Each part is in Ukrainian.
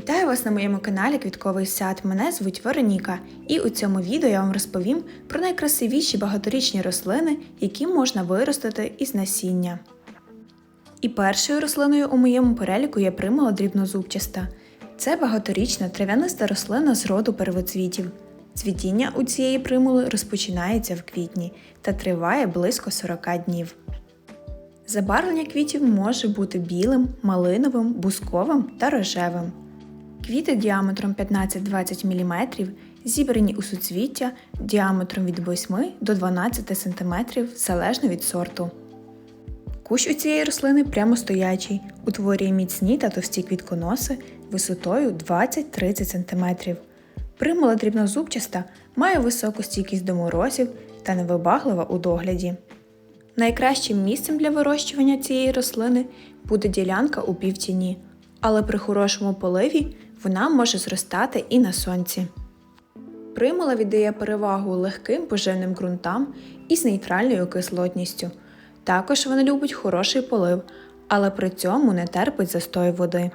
Вітаю вас на моєму каналі Квітковий сад. Мене звуть Вероніка, і у цьому відео я вам розповім про найкрасивіші багаторічні рослини, які можна виростити із насіння. І першою рослиною у моєму переліку є примула дрібнозубчаста. Це багаторічна трав'яниста рослина з роду первоцвітів. Цвітіння у цієї примули розпочинається в квітні та триває близько 40 днів. Забарвлення квітів може бути білим, малиновим, бусковим та рожевим. Квіти діаметром 15-20 мм зібрані у суцвіття діаметром від 8 до 12 см залежно від сорту. Кущ у цієї рослини прямостоячий, утворює міцні та товсті квітконоси висотою 20-30 см. Примула дрібнозубчаста має високу стійкість до морозів та невибаглива у догляді. Найкращим місцем для вирощування цієї рослини буде ділянка у півтіні, але при хорошому поливі вона може зростати і на сонці. Примула віддає перевагу легким поживним ґрунтам із нейтральною кислотністю. Також вона любить хороший полив, але при цьому не терпить застою води.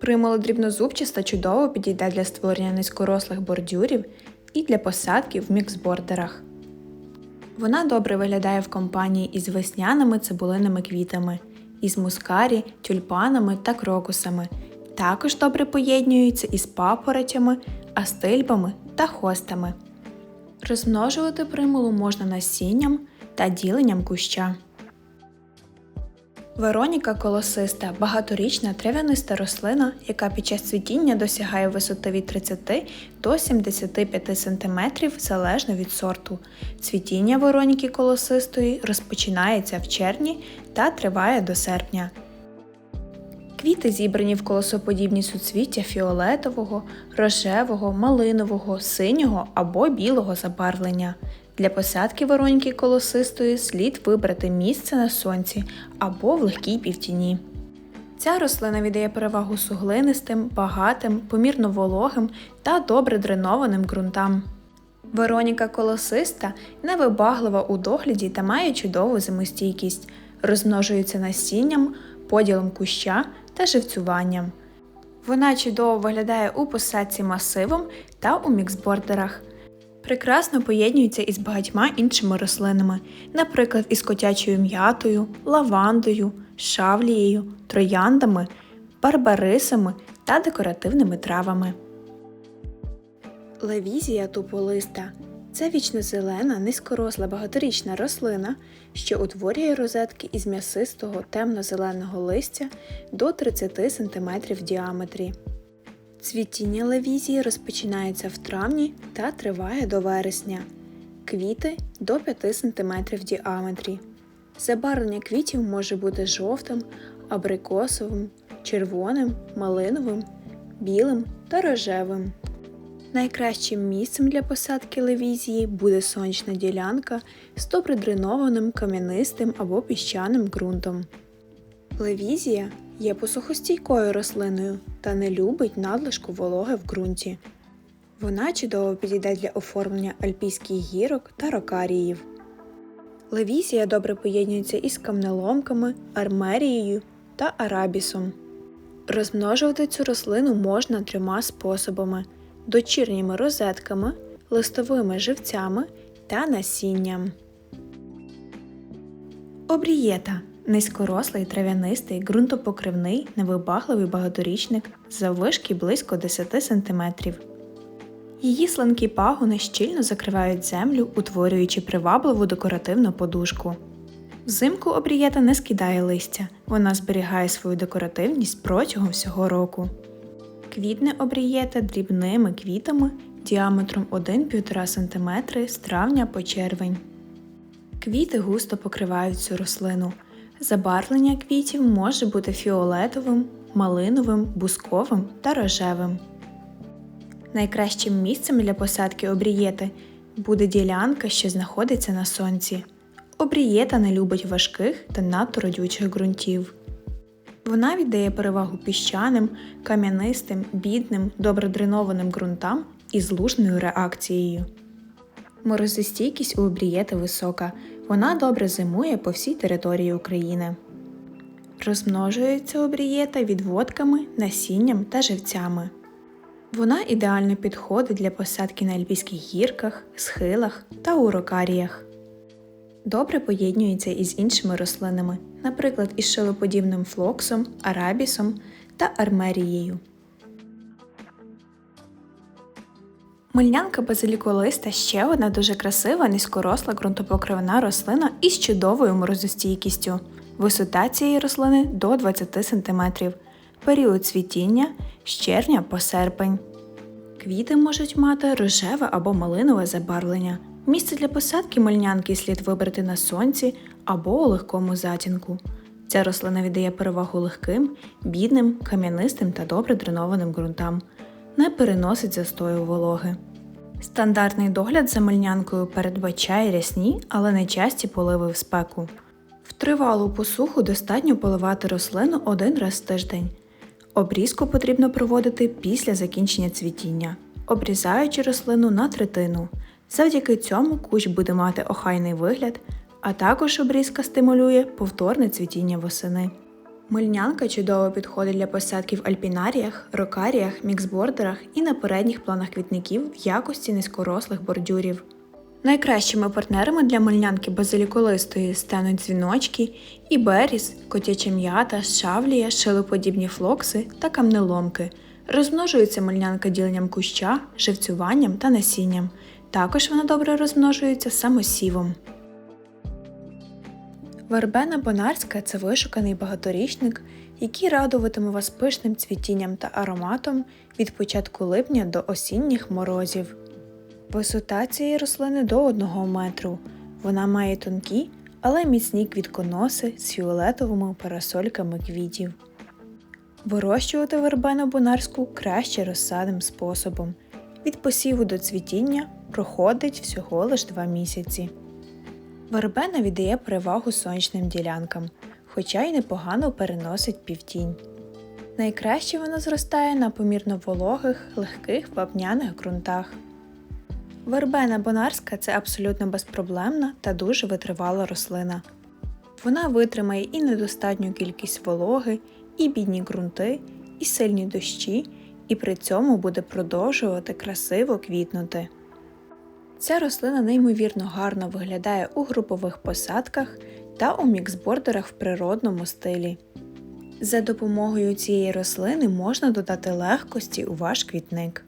Примула дрібнозубчаста чудово підійде для створення низькорослих бордюрів і для посадки в міксбордерах. Вона добре виглядає в компанії із весняними цибулиними квітами, із мускарі, тюльпанами та крокусами. Також добре поєднується із папоротями, астильбами та хостами. Розмножувати примулу можна насінням та діленням куща. Вероніка колосиста багаторічна трав'яниста рослина, яка під час цвітіння досягає висоти від 30 до 75 см залежно від сорту. Цвітіння Вероніки колосистої розпочинається в червні та триває до серпня. Квіти зібрані в колосоподібні суцвіття фіолетового, рожевого, малинового, синього або білого забарвлення. Для посадки вороньки колосистої слід вибрати місце на сонці або в легкій півтіні. Ця рослина віддає перевагу суглинистим, багатим, помірно вологим та добре дренованим ґрунтам. Вероніка колосиста невибаглива у догляді та має чудову зимостійкість, розмножується насінням, поділом куща та живцюванням. Вона чудово виглядає у посадці масивом та у міксбордерах. Прекрасно поєднується із багатьма іншими рослинами, наприклад, із котячою м'ятою, лавандою, шавлією, трояндами, барбарисами та декоративними травами. Левізія туполиста це вічнозелена, низькоросла багаторічна рослина, що утворює розетки із м'ясистого темно-зеленого листя до 30 см в діаметрі. Цвітіння левізії розпочинається в травні та триває до вересня. Квіти до 5 см в діаметрі. Забарвлення квітів може бути жовтим, абрикосовим, червоним, малиновим, білим та рожевим. Найкращим місцем для посадки левізії буде сонячна ділянка з добре дренованим кам'янистим або піщаним ґрунтом. Левізія є посухостійкою рослиною та не любить надлишку вологи в ґрунті. Вона чудово підійде для оформлення альпійських гірок та рокаріїв. Левізія добре поєднується із камнеломками, армерією та арабісом. Розмножувати цю рослину можна трьома способами дочірніми розетками, листовими живцями та насінням. Обрієта низькорослий трав'янистий ґрунтопокривний невибагливий багаторічник заввишки близько 10 см. Її сланкі пагони щільно закривають землю, утворюючи привабливу декоративну подушку. Взимку обрієта не скидає листя, вона зберігає свою декоративність протягом всього року. Квітне обрієта дрібними квітами діаметром 1-1,5 см з травня по червень. Квіти густо покривають цю рослину. Забарвлення квітів може бути фіолетовим, малиновим, бусковим та рожевим. Найкращим місцем для посадки обрієти буде ділянка, що знаходиться на сонці. Обрієта не любить важких та надто родючих ґрунтів. Вона віддає перевагу піщаним, кам'янистим, бідним, добре дренованим ґрунтам із лужною реакцією. Морозостійкість у обрієти висока, вона добре зимує по всій території України. Розмножується обрієта відводками, насінням та живцями. Вона ідеально підходить для посадки на альпійських гірках, схилах та у рокаріях. Добре поєднюється із іншими рослинами, наприклад, із шилоподібним флоксом, арабісом та армерією. Мильнянка базиліколиста ще одна дуже красива низькоросла ґрунтопокривна рослина із чудовою морозостійкістю. Висота цієї рослини до 20 см. Період цвітіння з червня по серпень. Квіти можуть мати рожеве або малинове забарвлення. Місце для посадки мильнянки слід вибрати на сонці або у легкому затінку. Ця рослина віддає перевагу легким, бідним, кам'янистим та добре дренованим ґрунтам. Не переносить застою вологи. Стандартний догляд за мильнянкою передбачає рясні, але не часті поливи в спеку. В тривалу посуху достатньо поливати рослину один раз в тиждень. Обрізку потрібно проводити після закінчення цвітіння, обрізаючи рослину на третину. Завдяки цьому кущ буде мати охайний вигляд, а також обрізка стимулює повторне цвітіння восени. Мильнянка чудово підходить для посадки в альпінаріях, рокаріях, міксбордерах і на передніх планах квітників в якості низькорослих бордюрів. Найкращими партнерами для мильнянки базиліколистої стануть дзвіночки, іберіс, котяча м'ята, шавлія, шилоподібні флокси та камнеломки. Розмножується мильнянка діленням куща, живцюванням та насінням. Також вона добре розмножується самосівом. Вербена бонарська це вишуканий багаторічник, який радуватиме вас пишним цвітінням та ароматом від початку липня до осінніх морозів. Висота цієї рослини до 1 метру. Вона має тонкі, але міцні квітконоси з фіолетовими парасольками квітів. Вирощувати вербену бонарську краще розсадним способом. Від посіву до цвітіння проходить всього лиш 2 місяці. Вербена віддає перевагу сонячним ділянкам, хоча й непогано переносить півтінь. Найкраще вона зростає на помірно вологих, легких вапняних ґрунтах. Вербена бонарська це абсолютно безпроблемна та дуже витривала рослина. Вона витримає і недостатню кількість вологи, і бідні ґрунти, і сильні дощі, і при цьому буде продовжувати красиво квітнути. Ця рослина неймовірно гарно виглядає у групових посадках та у міксбордерах в природному стилі. За допомогою цієї рослини можна додати легкості у ваш квітник.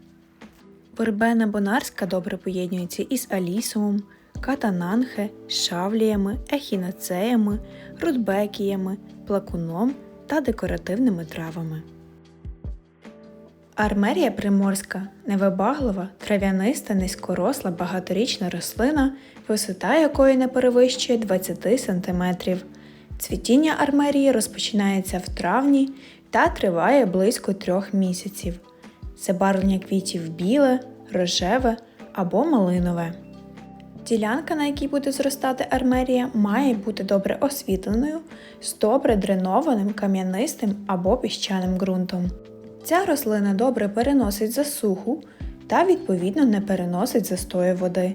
Вербена бонарська добре поєднується із алісумом, катананхе, шавліями, ехінацеями, рудбекіями, плакуном та декоративними травами. Армерія приморська невибаглива, трав'яниста, низькоросла багаторічна рослина, висота якої не перевищує 20 см. Цвітіння армерії розпочинається в травні та триває близько трьох місяців. Забарвлення квітів біле, рожеве або малинове. Ділянка, на якій буде зростати армерія, має бути добре освітленою з добре дренованим кам'янистим або піщаним ґрунтом. Ця рослина добре переносить засуху та відповідно не переносить застою води.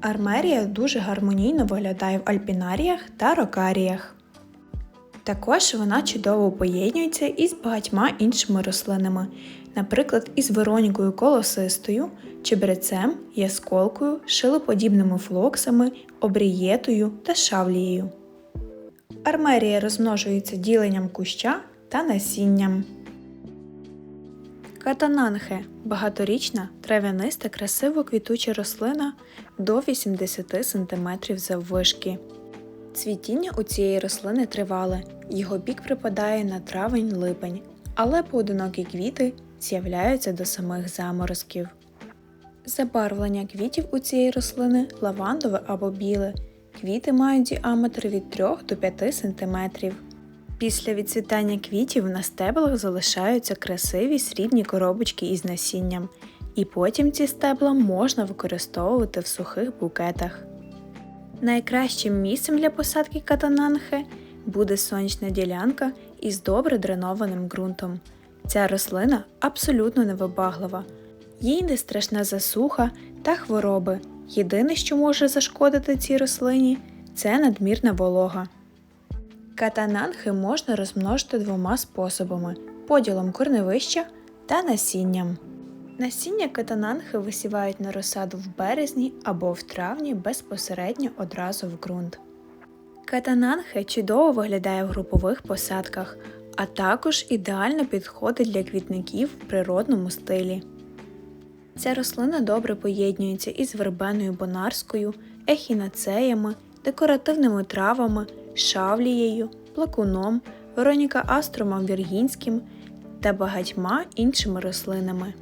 Армерія дуже гармонійно виглядає в альпінаріях та рокаріях. Також вона чудово поєднується із багатьма іншими рослинами, наприклад, із Веронікою колосистою, чебрецем, ясколкою, шилоподібними флоксами, обрієтою та шавлією. Армерія розмножується діленням куща та насінням. Катананхе багаторічна, трав'яниста, красиво квітуча рослина до 80 см заввишки. Цвітіння у цієї рослини тривале, його бік припадає на травень-липень, але поодинокі квіти з'являються до самих заморозків. Забарвлення квітів у цієї рослини лавандове або біле. Квіти мають діаметр від 3 до 5 см. Після відцвітання квітів на стеблах залишаються красиві срібні коробочки із насінням, і потім ці стебла можна використовувати в сухих букетах. Найкращим місцем для посадки катананхи буде сонячна ділянка із добре дренованим ґрунтом. Ця рослина абсолютно невибаглива, їй не страшна засуха та хвороби. Єдине, що може зашкодити цій рослині, це надмірна волога. Катананхи можна розмножити двома способами поділом корневища та насінням. Насіння катананхи висівають на розсаду в березні або в травні безпосередньо одразу в ґрунт. Катананхе чудово виглядає в групових посадках, а також ідеально підходить для квітників в природному стилі. Ця рослина добре поєднується із вербеною бонарською, ехінацеями, декоративними травами, шавлією, плакуном, Вероніка Астромом Віргінським та багатьма іншими рослинами.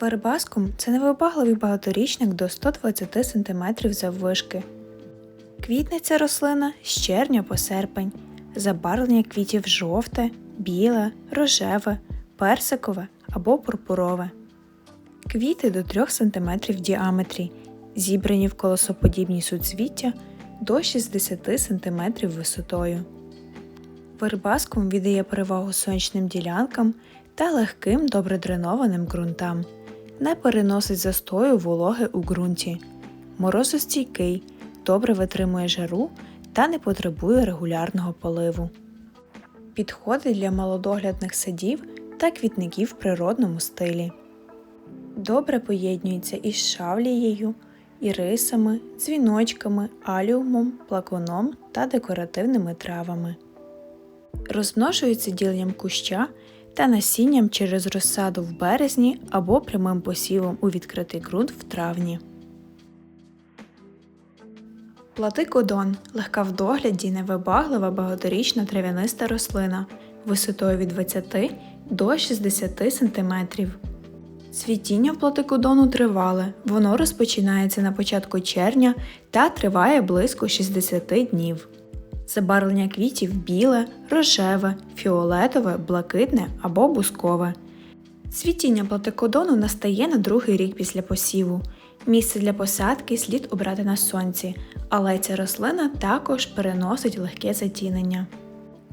Вербаскум це невибагливий багаторічник до 120 см заввишки. Квітне ця рослина з червня по серпень, забарвлення квітів жовте, біле, рожеве, персикове або пурпурове. Квіти до 3 см в діаметрі, зібрані в колосоподібні суцвіття до 60 см висотою. Вербаскум віддає перевагу сонячним ділянкам та легким добре дренованим ґрунтам, не переносить застою вологи у ґрунті, морозостійкий, добре витримує жару та не потребує регулярного поливу. Підходить для малодоглядних садів та квітників в природному стилі. Добре поєднується із шавлією, ірисами, дзвіночками, аліумом, плаконом та декоративними травами. Розмножується діленням куща та насінням через розсаду в березні або прямим посівом у відкритий ґрунт в травні. Платикодон легка в догляді невибаглива багаторічна трав'яниста рослина висотою від 20 до 60 см. Цвітіння в платикодону тривале, воно розпочинається на початку червня та триває близько 60 днів. Забарвлення квітів біле, рожеве, фіолетове, блакитне або бускове. Цвітіння платикодону настає на другий рік після посіву. Місце для посадки слід обрати на сонці, але ця рослина також переносить легке затінення.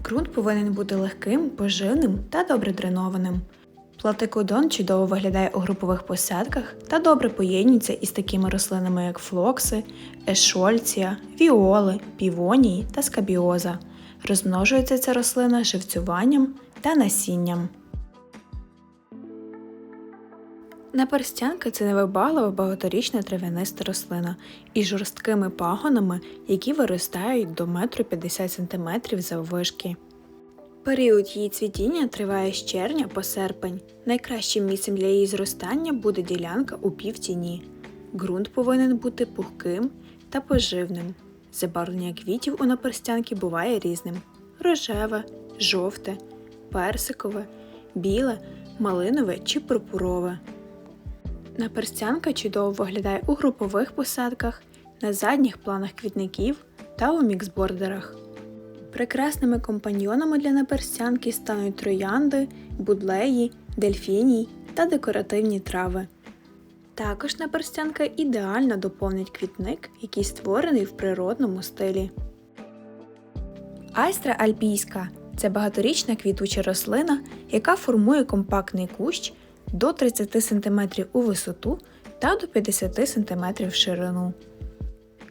Ґрунт повинен бути легким, поживним та добре дренованим. Платикодон чудово виглядає у групових посадках та добре поєднується із такими рослинами, як флокси, ешольція, віоли, півонії та скабіоза. Розмножується ця рослина живцюванням та насінням. Наперстянка це невибаглива багаторічна трав'яниста рослина із жорсткими пагонами, які виростають до 1,50 м заввишки. Період її цвітіння триває з червня по серпень. Найкращим місцем для її зростання буде ділянка у півтіні. Ґрунт повинен бути пухким та поживним. Забарвлення квітів у наперстянки буває різним: рожеве, жовте, персикове, біле, малинове чи пурпурове. Наперстянка чудово виглядає у групових посадках, на задніх планах квітників та у міксбордерах. Прекрасними компаньйонами для наперстянки стануть троянди, будлеї, дельфіній та декоративні трави. Також наперстянка ідеально доповнить квітник, який створений в природному стилі. Айстра альпійська це багаторічна квітуча рослина, яка формує компактний кущ до 30 см у висоту та до 50 см в ширину.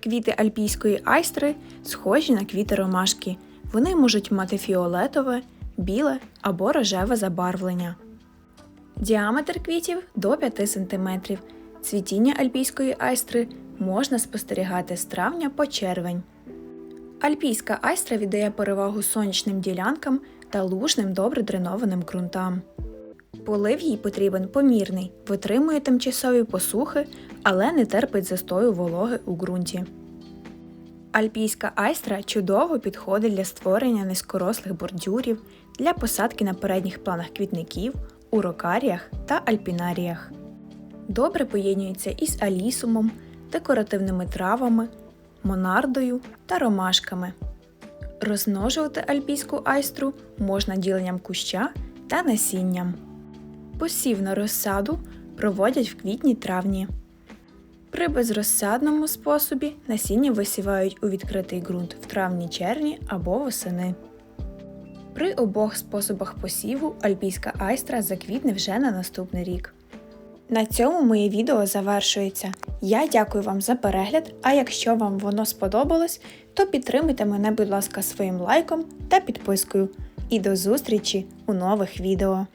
Квіти альпійської айстри схожі на квіти ромашки. Вони можуть мати фіолетове, біле або рожеве забарвлення. Діаметр квітів до 5 см. Цвітіння альпійської айстри можна спостерігати з травня по червень. Альпійська айстра віддає перевагу сонячним ділянкам та лужним добре дренованим ґрунтам. Полив їй потрібен помірний, витримує тимчасові посухи, але не терпить застою вологи у ґрунті. Альпійська айстра чудово підходить для створення низькорослих бордюрів, для посадки на передніх планах квітників, у рокаріях та альпінаріях. Добре поєднується із алісумом, декоративними травами, монардою та ромашками. Розмножувати альпійську айстру можна діленням куща та насінням. Посів на розсаду проводять в квітні-травні. При безрозсадному способі насіння висівають у відкритий ґрунт в травні-червні або восени. При обох способах посіву альпійська айстра заквітне вже на наступний рік. На цьому моє відео завершується. Я дякую вам за перегляд, а якщо вам воно сподобалось, то підтримуйте мене, будь ласка, своїм лайком та підпискою. І до зустрічі у нових відео!